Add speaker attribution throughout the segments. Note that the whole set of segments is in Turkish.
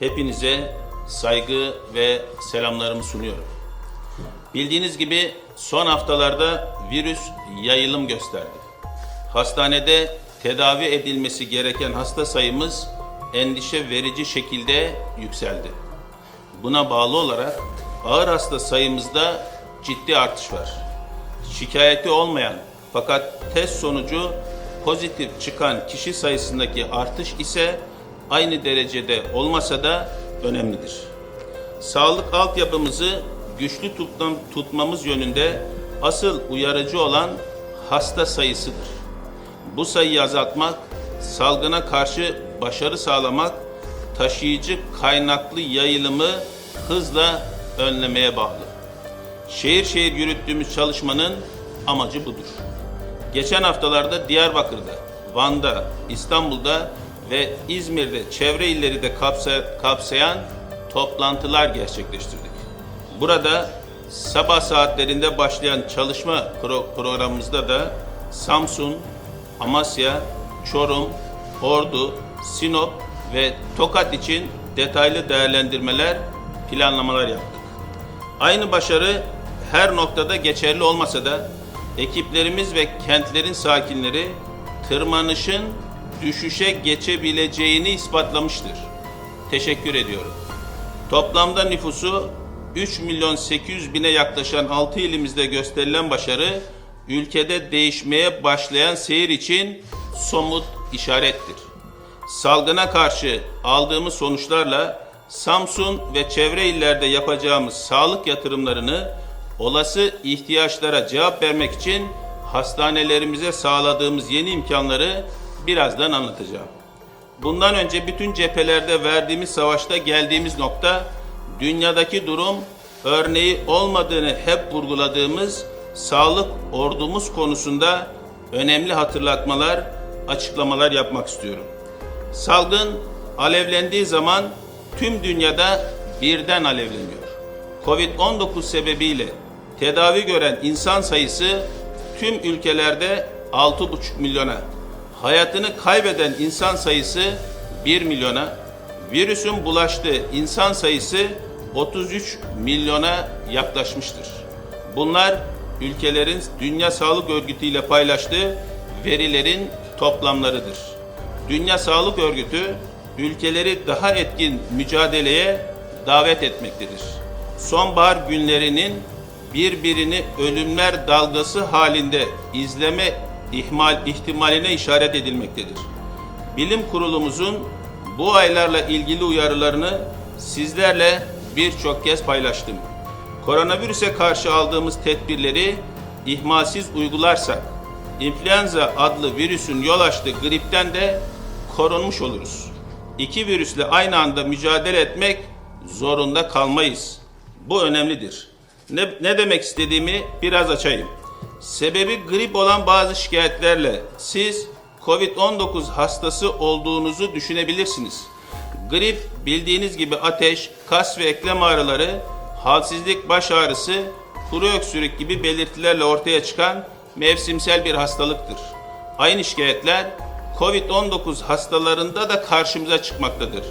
Speaker 1: hepinize saygı ve selamlarımı sunuyorum. Bildiğiniz gibi son haftalarda virüs yayılım gösterdi. Hastanede tedavi edilmesi gereken hasta sayımız endişe verici şekilde yükseldi. Buna bağlı olarak ağır hasta sayımızda ciddi artış var. Şikayeti olmayan fakat test sonucu pozitif çıkan kişi sayısındaki artış ise aynı derecede olmasa da önemlidir. Sağlık altyapımızı güçlü tutmam, tutmamız yönünde asıl uyarıcı olan hasta sayısıdır. Bu sayıyı azaltmak, salgına karşı başarı sağlamak, taşıyıcı kaynaklı yayılımı hızla önlemeye bağlı. Şehir şehir yürüttüğümüz çalışmanın amacı budur. Geçen haftalarda Diyarbakır'da, Van'da, İstanbul'da ve İzmir'de çevre illeri de kapsa- kapsayan toplantılar gerçekleştirdik. Burada sabah saatlerinde başlayan çalışma pro- programımızda da Samsun, Amasya, Çorum, Ordu, Sinop ve Tokat için detaylı değerlendirmeler, planlamalar yaptık. Aynı başarı her noktada geçerli olmasa da ekiplerimiz ve kentlerin sakinleri tırmanışın düşüşe geçebileceğini ispatlamıştır. Teşekkür ediyorum. Toplamda nüfusu 3 milyon 800 bine yaklaşan 6 ilimizde gösterilen başarı ülkede değişmeye başlayan seyir için somut işarettir. Salgına karşı aldığımız sonuçlarla Samsun ve çevre illerde yapacağımız sağlık yatırımlarını olası ihtiyaçlara cevap vermek için hastanelerimize sağladığımız yeni imkanları birazdan anlatacağım. Bundan önce bütün cephelerde verdiğimiz savaşta geldiğimiz nokta dünyadaki durum örneği olmadığını hep vurguladığımız sağlık ordumuz konusunda önemli hatırlatmalar, açıklamalar yapmak istiyorum. Salgın alevlendiği zaman tüm dünyada birden alevleniyor. Covid-19 sebebiyle tedavi gören insan sayısı tüm ülkelerde 6,5 milyona, hayatını kaybeden insan sayısı 1 milyona, virüsün bulaştığı insan sayısı 33 milyona yaklaşmıştır. Bunlar ülkelerin Dünya Sağlık Örgütü ile paylaştığı verilerin toplamlarıdır. Dünya Sağlık Örgütü ülkeleri daha etkin mücadeleye davet etmektedir. Sonbahar günlerinin birbirini ölümler dalgası halinde izleme ihmal ihtimaline işaret edilmektedir. Bilim kurulumuzun bu aylarla ilgili uyarılarını sizlerle birçok kez paylaştım. Koronavirüse karşı aldığımız tedbirleri ihmalsiz uygularsak, influenza adlı virüsün yol açtığı gripten de korunmuş oluruz. İki virüsle aynı anda mücadele etmek zorunda kalmayız. Bu önemlidir. Ne, ne demek istediğimi biraz açayım. Sebebi grip olan bazı şikayetlerle siz COVID-19 hastası olduğunuzu düşünebilirsiniz. Grip bildiğiniz gibi ateş, kas ve eklem ağrıları, halsizlik, baş ağrısı, kuru öksürük gibi belirtilerle ortaya çıkan mevsimsel bir hastalıktır. Aynı şikayetler COVID-19 hastalarında da karşımıza çıkmaktadır.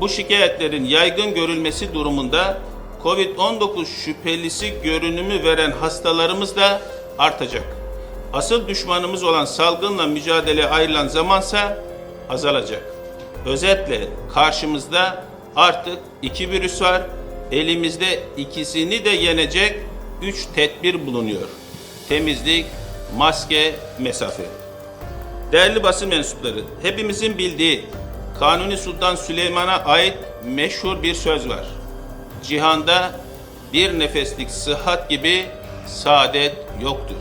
Speaker 1: Bu şikayetlerin yaygın görülmesi durumunda COVID-19 şüphelisi görünümü veren hastalarımız da artacak. Asıl düşmanımız olan salgınla mücadele ayrılan zamansa azalacak. Özetle karşımızda artık iki virüs var. Elimizde ikisini de yenecek üç tedbir bulunuyor. Temizlik, maske, mesafe. Değerli basın mensupları, hepimizin bildiği Kanuni Sultan Süleyman'a ait meşhur bir söz var. Cihanda bir nefeslik sıhhat gibi saadet yoktur.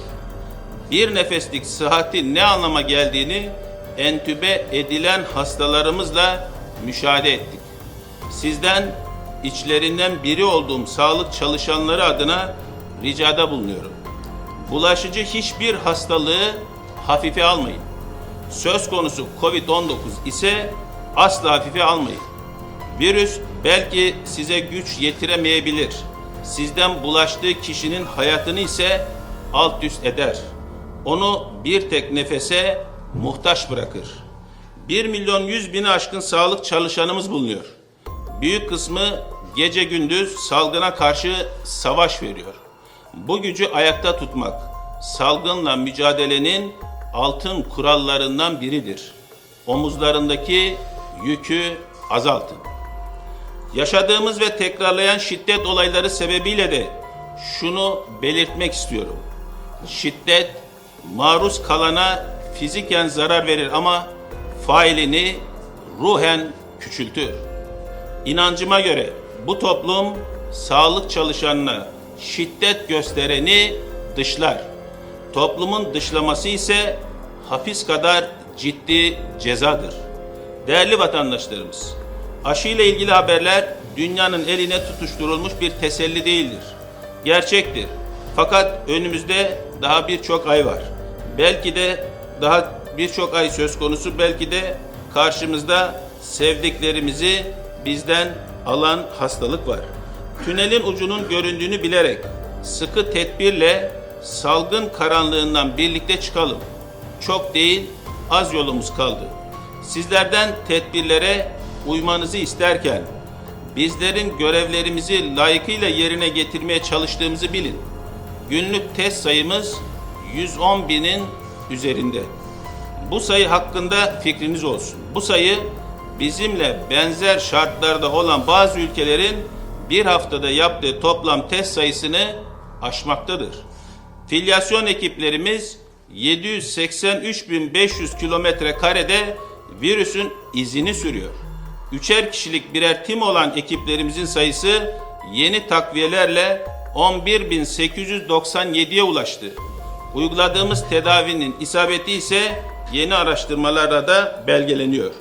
Speaker 1: Bir nefeslik sıhhatin ne anlama geldiğini entübe edilen hastalarımızla müşahede ettik. Sizden içlerinden biri olduğum sağlık çalışanları adına ricada bulunuyorum. Bulaşıcı hiçbir hastalığı hafife almayın. Söz konusu Covid-19 ise asla hafife almayın. Virüs belki size güç yetiremeyebilir. Sizden bulaştığı kişinin hayatını ise alt üst eder. Onu bir tek nefese muhtaç bırakır. 1 milyon 100 bini aşkın sağlık çalışanımız bulunuyor. büyük kısmı gece gündüz salgına karşı savaş veriyor. Bu gücü ayakta tutmak salgınla mücadelenin altın kurallarından biridir. Omuzlarındaki yükü azaltın. Yaşadığımız ve tekrarlayan şiddet olayları sebebiyle de şunu belirtmek istiyorum. Şiddet maruz kalana fiziken zarar verir ama failini ruhen küçültür. İnancıma göre bu toplum sağlık çalışanına şiddet göstereni dışlar. Toplumun dışlaması ise hapis kadar ciddi cezadır. Değerli vatandaşlarımız, aşı ile ilgili haberler dünyanın eline tutuşturulmuş bir teselli değildir. Gerçektir. Fakat önümüzde daha birçok ay var. Belki de daha birçok ay söz konusu, belki de karşımızda sevdiklerimizi bizden alan hastalık var. Tünelin ucunun göründüğünü bilerek sıkı tedbirle salgın karanlığından birlikte çıkalım. Çok değil, az yolumuz kaldı. Sizlerden tedbirlere uymanızı isterken bizlerin görevlerimizi layıkıyla yerine getirmeye çalıştığımızı bilin. Günlük test sayımız 110 binin üzerinde. Bu sayı hakkında fikriniz olsun. Bu sayı bizimle benzer şartlarda olan bazı ülkelerin bir haftada yaptığı toplam test sayısını aşmaktadır. Filyasyon ekiplerimiz 783.500 kilometre karede virüsün izini sürüyor. Üçer kişilik birer tim olan ekiplerimizin sayısı yeni takviyelerle 11.897'ye ulaştı. Uyguladığımız tedavinin isabeti ise yeni araştırmalarla da belgeleniyor.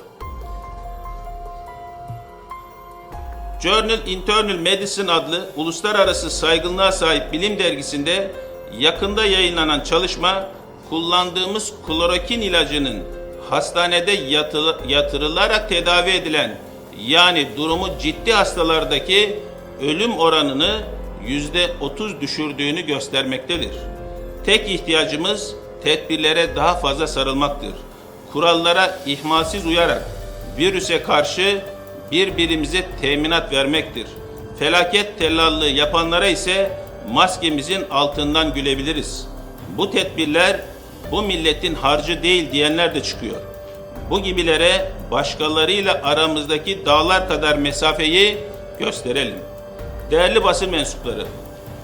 Speaker 1: Journal Internal Medicine adlı uluslararası saygınlığa sahip bilim dergisinde yakında yayınlanan çalışma kullandığımız klorokin ilacının hastanede yatı- yatırılarak tedavi edilen yani durumu ciddi hastalardaki ölüm oranını yüzde otuz düşürdüğünü göstermektedir. Tek ihtiyacımız tedbirlere daha fazla sarılmaktır. Kurallara ihmalsiz uyarak virüse karşı birbirimize teminat vermektir. Felaket tellallığı yapanlara ise maskemizin altından gülebiliriz. Bu tedbirler bu milletin harcı değil diyenler de çıkıyor. Bu gibilere başkalarıyla aramızdaki dağlar kadar mesafeyi gösterelim. Değerli basın mensupları,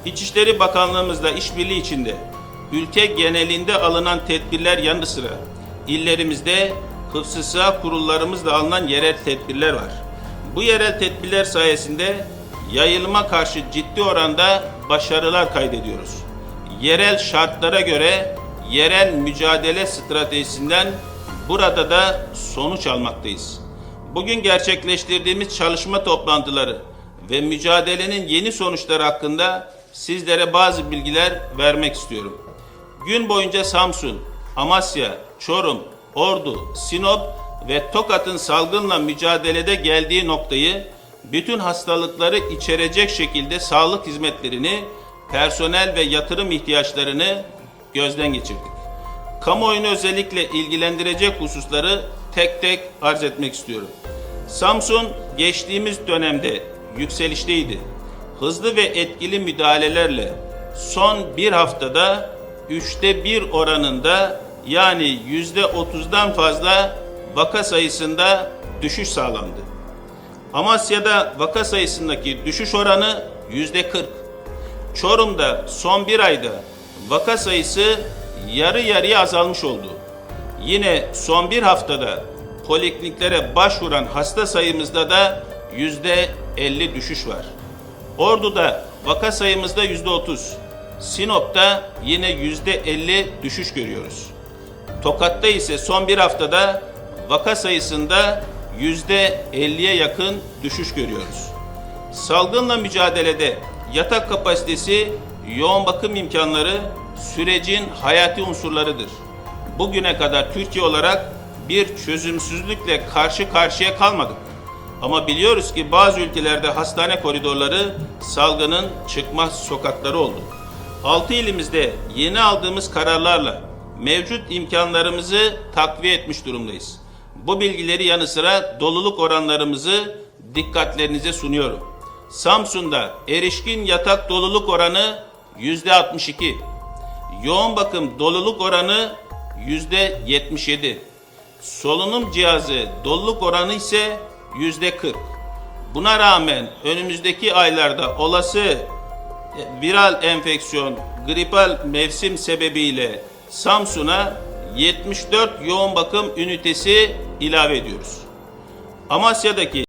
Speaker 1: İçişleri Bakanlığımızla işbirliği içinde ülke genelinde alınan tedbirler yanı sıra illerimizde hıfzı sıha kurullarımızla alınan yerel tedbirler var. Bu yerel tedbirler sayesinde yayılıma karşı ciddi oranda başarılar kaydediyoruz. Yerel şartlara göre yerel mücadele stratejisinden burada da sonuç almaktayız. Bugün gerçekleştirdiğimiz çalışma toplantıları ve mücadelenin yeni sonuçları hakkında sizlere bazı bilgiler vermek istiyorum. Gün boyunca Samsun, Amasya, Çorum, Ordu, Sinop ve Tokat'ın salgınla mücadelede geldiği noktayı bütün hastalıkları içerecek şekilde sağlık hizmetlerini, personel ve yatırım ihtiyaçlarını gözden geçirdik. Kamuoyunu özellikle ilgilendirecek hususları tek tek arz etmek istiyorum. Samsun geçtiğimiz dönemde yükselişteydi. Hızlı ve etkili müdahalelerle son bir haftada üçte bir oranında yani yüzde otuzdan fazla vaka sayısında düşüş sağlandı. Amasya'da vaka sayısındaki düşüş oranı yüzde 40. Çorum'da son bir ayda vaka sayısı yarı yarıya azalmış oldu. Yine son bir haftada polikliniklere başvuran hasta sayımızda da yüzde 50 düşüş var. Ordu'da vaka sayımızda yüzde 30. Sinop'ta yine yüzde 50 düşüş görüyoruz. Tokat'ta ise son bir haftada vaka sayısında yüzde 50'ye yakın düşüş görüyoruz. Salgınla mücadelede yatak kapasitesi, yoğun bakım imkanları sürecin hayati unsurlarıdır. Bugüne kadar Türkiye olarak bir çözümsüzlükle karşı karşıya kalmadık. Ama biliyoruz ki bazı ülkelerde hastane koridorları salgının çıkmaz sokakları oldu. 6 ilimizde yeni aldığımız kararlarla mevcut imkanlarımızı takviye etmiş durumdayız. Bu bilgileri yanı sıra doluluk oranlarımızı dikkatlerinize sunuyorum. Samsun'da erişkin yatak doluluk oranı %62. Yoğun bakım doluluk oranı %77. Solunum cihazı doluluk oranı ise %40. Buna rağmen önümüzdeki aylarda olası viral enfeksiyon, gripal mevsim sebebiyle Samsun'a 74 yoğun bakım ünitesi ilave ediyoruz. Amasya'daki